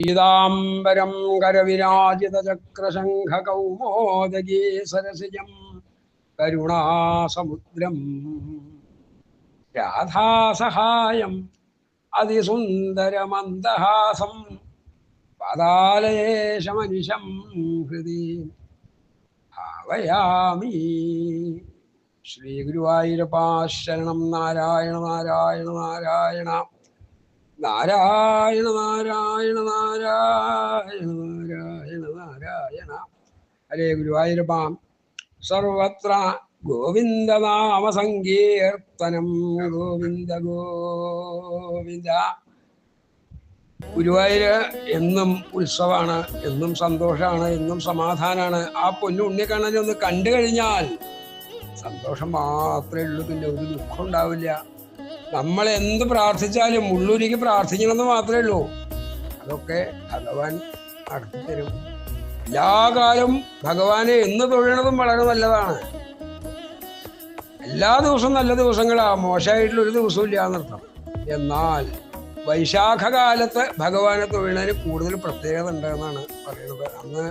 പീതാംബരം കരവിരാജിതചക്രശംഖകൗമോദഗീ സരസിജം കരുണാസമുദ്രം. രാധാസഹായം അതിസുന്ദരമന്ദഹാസം പാതാലയേശമനിശം ഹൃദി ഭാവയാമി. ശ്രീ ഗുരുവായൂരപ്പാ ശരണം നാരായണ നാരായണ നാരായണ. നാരായണ നാരായണ നാരായണ നാരായണ നാരായണ. ഹരേ ഗുരുവായൂരപ്പ. സർവത്ര ഗോവിന്ദനാമ സങ്കീർത്തനം. ഗോവിന്ദ ഗോവിന്ദ. ഗുരുവായൂര് എന്നും ഉത്സവമാണ് എന്നും സന്തോഷമാണ് എന്നും സമാധാനമാണ് ആ പൊന്നു ഉണ്ണിക്കണ്ണനെ ഒന്ന് കണ്ടു കഴിഞ്ഞാൽ സന്തോഷം മാത്രമേ ഉള്ളൂ. പിന്നെ ഒരു ദുഃഖം ഉണ്ടാവില്ല. നമ്മൾ എന്ത് പ്രാർത്ഥിച്ചാലും ഉള്ളൂരിക്ക് പ്രാർത്ഥിക്കണമെന്ന് മാത്രമേ ഉള്ളൂ. അതൊക്കെ ഭഗവാൻ നടത്തിത്തരും എല്ലാ കാലം ഭഗവാനെ എന്ന് തൊഴണതും വളരെ നല്ലതാണ്. എല്ലാ ദിവസവും നല്ല ദിവസങ്ങളാ. മോശമായിട്ടുള്ള ഒരു ദിവസവും ഇല്ല എന്നർത്ഥം എന്നാൽ വൈശാഖകാലത്ത് ഭഗവാനെ തൊഴുന്നതിന് കൂടുതൽ പ്രത്യേകത ഉണ്ടെന്നാണ് പറയുന്നത്. അന്ന്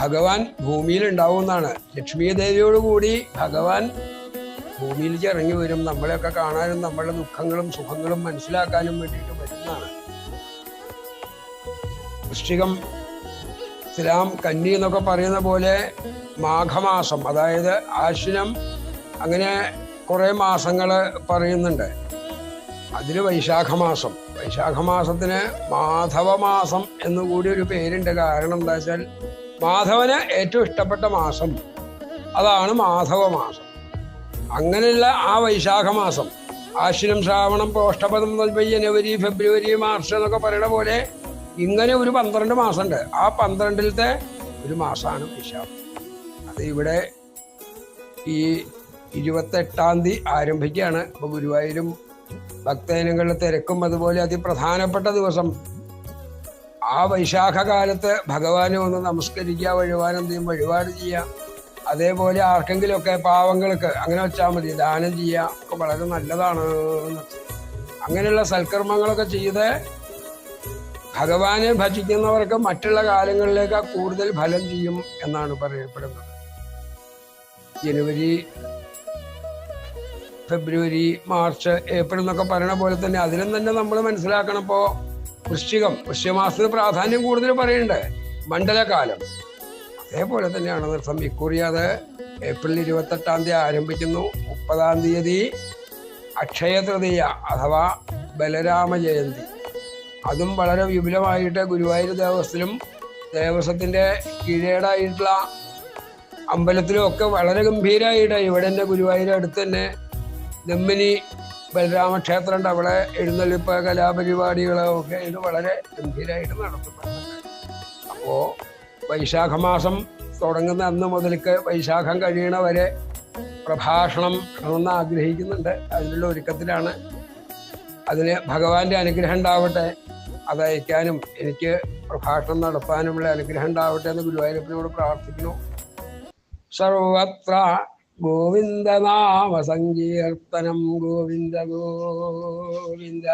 ഭഗവാൻ ഭൂമിയിൽ ഉണ്ടാവുമെന്നാണ്. ലക്ഷ്മി ദേവിയോട് കൂടി ഭഗവാൻ ഭൂമിയിലേക്ക് ഇറങ്ങി വരും. നമ്മളെയൊക്കെ കാണാനും നമ്മളുടെ ദുഃഖങ്ങളും സുഖങ്ങളും മനസ്സിലാക്കാനും വേണ്ടിയിട്ട് വരുന്നതാണ് വൃശ്ചികം ഇസ്ലാം കന്നി എന്നൊക്കെ പറയുന്ന പോലെ മാഘമാസം അതായത് ആശ്വിനം അങ്ങനെ കുറെ മാസങ്ങൾ പറയുന്നുണ്ട്. അതിൽ വൈശാഖമാസം. വൈശാഖമാസത്തിന് മാധവമാസം എന്നുകൂടി ഒരു പേരുണ്ട്. കാരണം എന്താ വെച്ചാൽ മാധവന് ഏറ്റവും ഇഷ്ടപ്പെട്ട മാസം. അതാണ് മാധവമാസം. അങ്ങനെയുള്ള ആ വൈശാഖ മാസം ആശ്വിനം ശ്രാവണം പ്രോഷ്ടപദം ജനുവരി ഫെബ്രുവരി മാർച്ച് എന്നൊക്കെ പറയുന്ന പോലെ ഇങ്ങനെ ഒരു പന്ത്രണ്ട് മാസമുണ്ട്. ആ പന്ത്രണ്ടിലത്തെ ഒരു മാസമാണ് വിശാഖം. അത് ഇവിടെ ഈ ഇരുപത്തെട്ടാം തീയതി ആരംഭിക്കുകയാണ്. അപ്പോൾ ഗുരുവായൂരും ഭക്തജനങ്ങളുടെ തിരക്കും അതുപോലെ അതിപ്രധാനപ്പെട്ട ദിവസം ആ വൈശാഖ കാലത്ത് ഭഗവാനെ ഒന്ന് നമസ്കരിക്കുക വഴിപാടെന്തെയും വഴിപാട് ചെയ്യുക അതേപോലെ ആർക്കെങ്കിലും ഒക്കെ പാവങ്ങൾക്ക് അങ്ങനെ വെച്ചാൽ മതി. ദാനം ചെയ്യുക ഒക്കെ വളരെ നല്ലതാണ്. അങ്ങനെയുള്ള സൽക്കർമ്മങ്ങളൊക്കെ ചെയ്ത് ഭഗവാനെ ഭജിക്കുന്നവർക്ക് മറ്റുള്ള കാലങ്ങളിലേക്ക് കൂടുതൽ ഫലം ചെയ്യും എന്നാണ് പറയപ്പെടുന്നത്. ജനുവരി ഫെബ്രുവരി മാർച്ച് ഏപ്രിൽ എന്നൊക്കെ പറയണ പോലെ തന്നെ അതിലും തന്നെ നമ്മൾ മനസ്സിലാക്കണം ഇപ്പോൾ വൃശ്ചികം വൃശ്ചികമാസത്തിന് പ്രാധാന്യം കൂടുതൽ പറയുന്നുണ്ട്. മണ്ഡലകാലം. അതേപോലെ തന്നെയാണ് നൃത്തം ഇക്കുറി അത് ഏപ്രിൽ ഇരുപത്തെട്ടാം തീയതി ആരംഭിക്കുന്നു. മുപ്പതാം തീയതി അക്ഷയ തൃതീയ അഥവാ ബലരാമ ജയന്തി. അതും വളരെ വിപുലമായിട്ട് ഗുരുവായൂർ ദേവസ്ഥത്തിലും ദേവസ്വത്തിന്റെ കീഴേടായിട്ടുള്ള അമ്പലത്തിലും ഒക്കെ വളരെ ഗംഭീരമായിട്ട് ഇവിടെ തന്നെ ഗുരുവായൂർ അടുത്ത് തന്നെ നെമ്മിനി ബലരാമ ക്ഷേത്രം ഉണ്ട് അവിടെ എഴുന്നള്ളിപ്പ് കലാപരിപാടികളൊക്കെ ഇത് വളരെ ഗംഭീരമായിട്ട് നടത്തുന്നുണ്ട്. അപ്പോൾ വൈശാഖ മാസം തുടങ്ങുന്ന അന്ന് മുതൽക്ക് വൈശാഖം കഴിയണ വരെ പ്രഭാഷണം കാണുന്ന ആഗ്രഹിക്കുന്നുണ്ട്. അതിനുള്ള ഒരുക്കത്തിലാണ്. അതിന് ഭഗവാന്റെ അനുഗ്രഹം ഉണ്ടാവട്ടെ അതയക്കാനും എനിക്ക് പ്രഭാഷണം നടത്താനുമുള്ള അനുഗ്രഹം ഉണ്ടാവട്ടെ എന്ന് ഗുരുവായൂരപ്പനോട് പ്രാർത്ഥിക്കുന്നു. സർവത്ര ഗോവിന്ദനാമ സങ്കീർത്തനം. ഗോവിന്ദ ഗോവിന്ദ.